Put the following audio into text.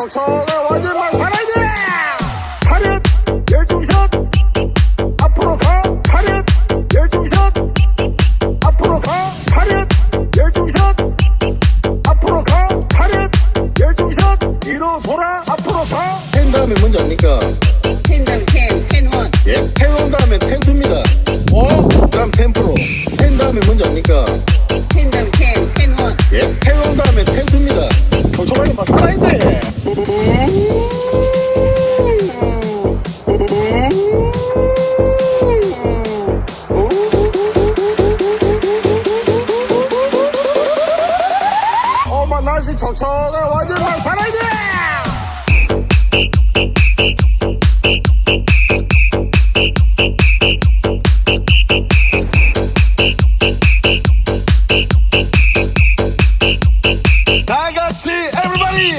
척척아 완전만 살아야 돼 차렷! 열중샷 앞으로 가! 차렷! 열중샷 앞으로 가! 차렷! 열중샷 앞으로 가! 차렷! 열중샷 뒤로 돌아! 앞으로 가 텐 다음에 뭔지 압니까? 텐 다음 텐, 텐 원. 예? 텐온 다음에 텐투입니다. 어? 그다음 텐프로. 텐 다음에 뭔지 압니까? 텐 다음 텐, 살아있네. 어머, 날씨 좋죠. 완전 살아있네. Tiger see everybody!